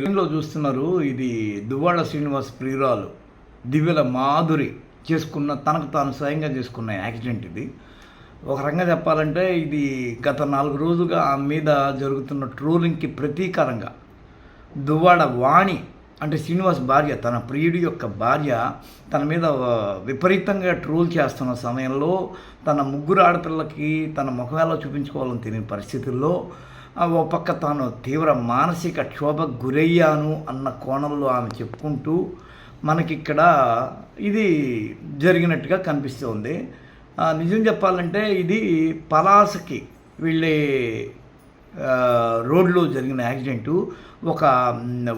స్క్రీన్లో చూస్తున్నారు ఇది దువ్వాడ శ్రీనివాస్ ప్రియురాలు దివ్యల మాధురి చేసుకున్న తనకు తాను స్వయంగా చేసుకున్న యాక్సిడెంట్ ఇది. ఒక రకంగా చెప్పాలంటే ఇది గత నాలుగు రోజులుగా ఆమె మీద జరుగుతున్న ట్రోలింగ్కి ప్రతీకారంగా దువ్వాడ వాణి అంటే శ్రీనివాస్ భార్య తన ప్రియుడి యొక్క భార్య తన మీద విపరీతంగా ట్రోల్ చేస్తున్న సమయంలో తన ముగ్గురు ఆడపిల్లకి తన ముఖమేలా చూపించుకోవాలని తెలియని పరిస్థితుల్లో ఓ పక్క తాను తీవ్ర మానసిక క్షోభకు గురయ్యాను అన్న కోణంలో ఆమె చెప్పుకుంటూ మనకిక్కడ ఇది జరిగినట్టుగా కనిపిస్తుంది. నిజం చెప్పాలంటే ఇది పలాసకి వెళ్ళే రోడ్లో జరిగిన యాక్సిడెంటు. ఒక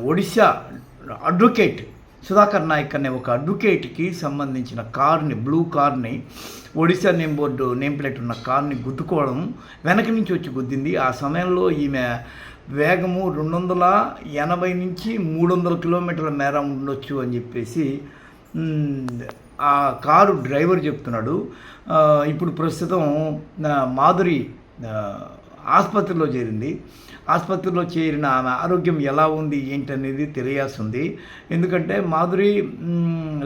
ఒడిశా అడ్వకేట్ సుధాకర్ నాయక్ అనే ఒక అడ్వకేట్కి సంబంధించిన కార్ని బ్లూ కార్ని Odisha name board name plate ఉన్న కార్ని గుద్దుకోవడం వెనక నుంచి వచ్చి గుద్దింది. ఆ సమయంలో ఈమె వేగము రెండు వందల ఎనభై నుంచి మూడు వందల కిలోమీటర్ల మేర ఉండొచ్చు అని చెప్పేసి ఆ కారు డ్రైవర్ చెప్తున్నాడు. ఇప్పుడు ప్రస్తుతం మాధురి ఆసుపత్రిలో చేరింది. ఆసుపత్రిలో చేరిన ఆమె ఆరోగ్యం ఎలా ఉంది ఏంటనేది తెలియాల్సి ఉంది ఎందుకంటే మాధురి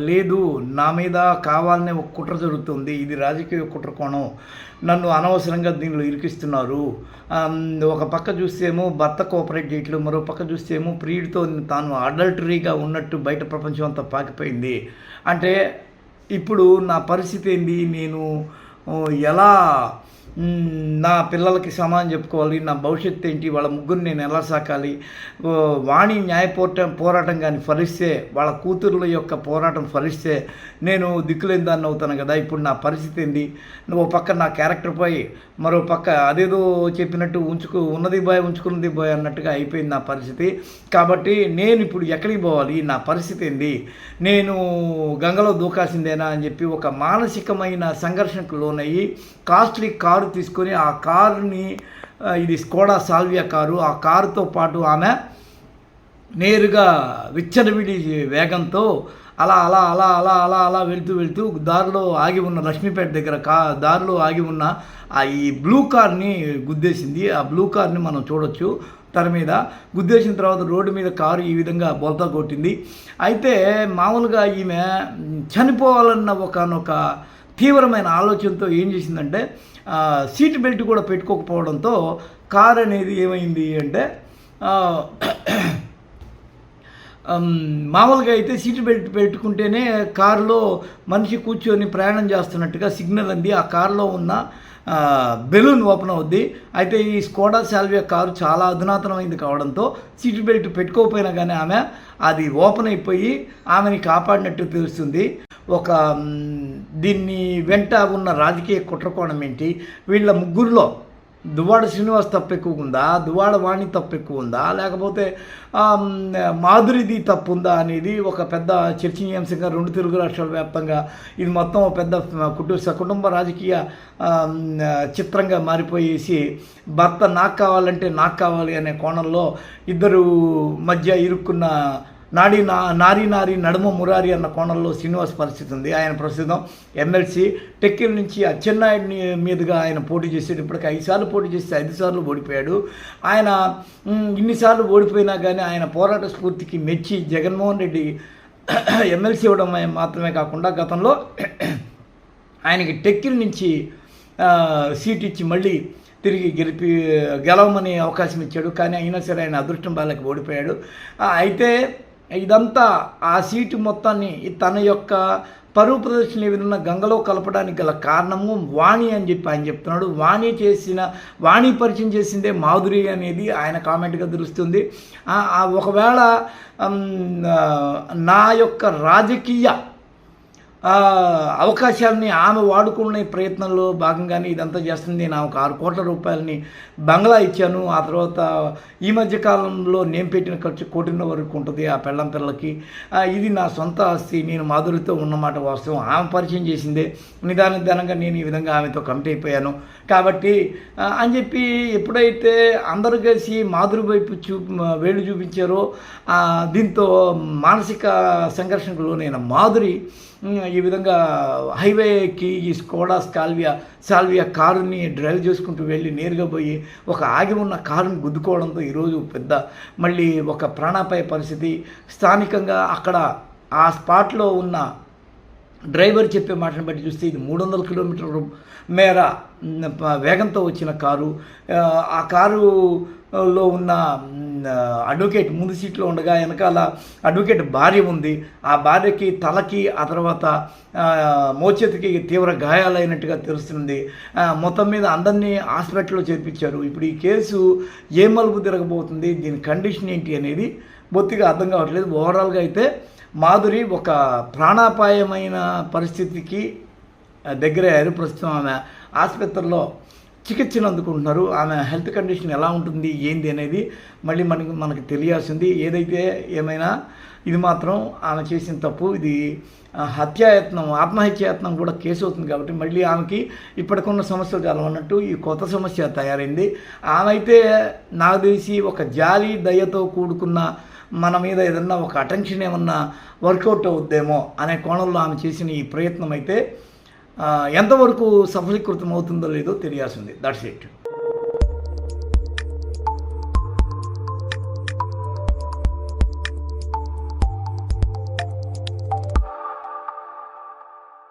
లేదు నా మీద కావాలనే ఒక కుట్ర జరుగుతుంది. ఇది రాజకీయ కుట్ర కోణం. నన్ను అనవసరంగా దీనిలో ఇరికిస్తున్నారు. ఒక పక్క చూస్తేమో భర్త కోఆపరేట్ చేయట్లేదు. మరో పక్క చూస్తేమో ప్రియుడితో తాను అడల్టరీగా ఉన్నట్టు బయట ప్రపంచం అంతా పాకిపోయింది. అంటే ఇప్పుడు నా పరిస్థితి ఏంది? నేను ఎలా నా పిల్లలకి సమానం చెప్పుకోవాలి నా భవిష్యత్తు ఏంటి వాళ్ళ ముగ్గురు నేను ఎలా సాకాలి వాణి న్యాయ పోరాటం పోరాటం కానీ ఫలిస్తే వాళ్ళ కూతుర్ల యొక్క పోరాటం ఫలిస్తే నేను దిక్కులేని దాన్ని అవుతాను కదా ఇప్పుడు నా పరిస్థితి ఏంది? ఓ పక్క నా క్యారెక్టర్పై మరో పక్క అదేదో చెప్పినట్టు ఉంచుకు ఉన్నది బాయ్ ఉంచుకున్నది బాయ్ అన్నట్టుగా అయిపోయింది నా పరిస్థితి. కాబట్టి నేను ఇప్పుడు ఎక్కడికి పోవాలి నా పరిస్థితి ఏంది? నేను గంగలో దూకాల్సిందేనా అని చెప్పి ఒక మానసికమైన సంఘర్షణకు లోనయ్యి కాస్ట్లీ కారు తీసుకొని ఆ కారుని ఇది స్కోడా సాల్వియా కారు ఆ కారుతో పాటు ఆమె నేరుగా విచ్చలవిడి వేగంతో అలా అలా అలా అలా అలా అలా వెళ్తూ వెళ్తూ దారిలో ఆగి ఉన్న లక్ష్మీపేట దగ్గర కా దారిలో ఆగి ఉన్న ఆ ఈ బ్లూ కార్ని గుద్దేసింది. ఆ బ్లూ కార్ని మనం చూడొచ్చు తన మీద. గుద్దేసిన తర్వాత రోడ్డు మీద కారు ఈ విధంగా బోల్తా కొట్టింది. అయితే మామూలుగా ఈమె చనిపోవాలన్న ఒకనొక తీవ్రమైన ఆలోచనతో ఏం చేసిందంటే సీట్ బెల్ట్ కూడా పెట్టుకోకపోవడంతో కార్ అనేది ఏమైంది అంటే మామూలుగా అయితే సీట్ బెల్ట్ పెట్టుకుంటేనే కారులో మనిషి కూర్చొని ప్రయాణం చేస్తున్నట్టుగా సిగ్నల్ అంది. ఆ కారులో ఉన్న బెలూన్ ఓపెన్ అవుద్ది. అయితే ఈ స్కోడా సాల్వియా కారు చాలా అధునాతనమైంది కావడంతో సీట్ బెల్ట్ పెట్టుకోకపోయినా కానీ ఆమె అది ఓపెన్ అయిపోయి ఆమెని కాపాడినట్టు తెలుస్తుంది. ఒక దీన్ని వెంట ఉన్న రాజకీయ కుట్రకోణం ఏంటి? వీళ్ళ ముగ్గురులో దువ్వాడ శ్రీనివాస్ తప్పు ఎక్కువ ఉందా? దువ్వాడ వాణి తప్పు ఎక్కువ ఉందా? లేకపోతే మాధురిది తప్పు ఉందా అనేది ఒక పెద్ద చర్చనీయాంశంగా రెండు తెలుగు రాష్ట్రాల వ్యాప్తంగా ఇది మొత్తం ఒక పెద్ద కుటుంబ సకుటుంబ రాజకీయ చిత్రంగా మారిపోయేసి భర్త నాకు కావాలంటే నాకు కావాలి అనే కోణంలో ఇద్దరు మధ్య ఇరుక్కున్న నాడి నా నారి నారి నడుమ మురారి అన్న కోణంలో శ్రీనివాస్ పరిస్థితి ఉంది. ఆయన ప్రస్తుతం ఎమ్మెల్సీ. టెక్కిల్ నుంచి అచ్చెన్నాయుడిని మీదుగా ఆయన పోటీ చేసాడు ఇప్పటికి ఐదు సార్లు పోటీ చేస్తే ఐదు సార్లు ఓడిపోయాడు. ఆయన ఇన్నిసార్లు ఓడిపోయినా కానీ ఆయన పోరాట స్ఫూర్తికి మెచ్చి జగన్మోహన్ రెడ్డి ఎమ్మెల్సీ ఇవ్వడం మాత్రమే కాకుండా గతంలో ఆయనకి టెక్కిల్ నుంచి సీట్ ఇచ్చి మళ్ళీ తిరిగి గెలిపి గెలవమని అవకాశం ఇచ్చాడు. కానీ అయినా సరే ఆయన అదృష్టం బాలకి ఓడిపోయాడు. అయితే ఇదంతా ఆ సీటు మొత్తాన్ని తన యొక్క పరువు ప్రదర్శన ఈ విధంగా గంగలో కలపడానికి గల కారణము వాణి అని చెప్పి ఆయన చెప్తున్నాడు. వాణి చేసిన వాణి పరిచయం చేసిందే మాధురి అనేది ఆయన కామెంట్గా తెలుస్తుంది. ఒకవేళ నా యొక్క రాజకీయ అవకాశాలని ఆమె వాడుకునే ప్రయత్నంలో భాగంగానే ఇదంతా చేస్తుంది. నేను ఆమెకు ఆరు కోట్ల రూపాయలని బంగ్లా ఇచ్చాను. ఆ తర్వాత ఈ మధ్య కాలంలో నేను పెట్టిన ఖర్చు కోటిన్న వరకు ఉంటుంది ఆ పెళ్ళం పిల్లలకి. ఇది నా సొంత ఆస్తి. నేను మాధురితో ఉన్నమాట వాస్తవం. ఆమె పరిచయం చేసిందే. నిదాన నిదానంగా నేను ఈ విధంగా ఆమెతో కమిట్ అయిపోయాను. కాబట్టి అని చెప్పి ఎప్పుడైతే అందరూ కలిసి మాధురి వైపు చూ వేలు చూపించారో దీంతో మానసిక సంఘర్షణకు లోనైన మాధురి ఈ విధంగా హైవేకి ఈ స్కోడా స్కాల్వియా సాల్వియా కారుని డ్రైవ్ చేసుకుంటూ వెళ్ళి నేరుగా పోయి ఒక ఆగి ఉన్న కారుని గుద్దుకోవడంతో ఈరోజు పెద్ద మళ్ళీ ఒక ప్రాణాపాయ పరిస్థితి. స్థానికంగా అక్కడ ఆ స్పాట్లో ఉన్న డ్రైవర్ చెప్పే మాటను బట్టి చూస్తే ఇది మూడు వందల కిలోమీటర్ల మేర వేగంతో వచ్చిన కారు. ఆ, కారు కారులో ఉన్న అడ్వకేట్ ముందు సీట్లో ఉండగా వెనకాల అడ్వకేట్ భార్య ఉంది. ఆ భార్యకి తలకి ఆ తర్వాత మోచేతికి తీవ్ర గాయాలైనట్టుగా తెలుస్తుంది. మొత్తం మీద అందరినీ హాస్పిటల్లో చేర్పించారు. ఇప్పుడు ఈ కేసు ఏ మలుపు తిరగబోతుంది? దీని కండిషన్ ఏంటి అనేది బొత్తిగా అర్థం కావట్లేదు. ఓవరాల్గా అయితే మాధురి ఒక ప్రాణాపాయమైన పరిస్థితికి దగ్గర అయ్యారు ప్రస్తుతం ఆమె ఆసుపత్రిలో చికిత్సను అందుకుంటున్నారు ఆమె హెల్త్ కండిషన్ ఎలా ఉంటుంది ఏంది అనేది మళ్ళీ మనకి మనకు తెలియాల్సింది. ఏదైతే ఏమైనా ఇది మాత్రం ఆమె చేసిన తప్పు. ఇది హత్యాయత్నం ఆత్మహత్యాయత్నం కూడా కేసు అవుతుంది కాబట్టి మళ్ళీ ఆమెకి ఇప్పటికున్న సమస్యలు చాలా ఉన్నట్టు ఈ కొత్త సమస్య తయారైంది. ఆమె అయితే నాకు తెలిసి ఒక జాలి దయతో కూడుకున్న మన మీద ఏదన్నా ఒక అటెన్షన్ ఏమన్నా వర్కౌట్ అవుద్దేమో అనే కోణంలో ఆమె చేసిన ఈ ప్రయత్నం అయితే ఎంతవరకు సఫలీకృతం అవుతుందో లేదో తెలియాల్సింది. That's it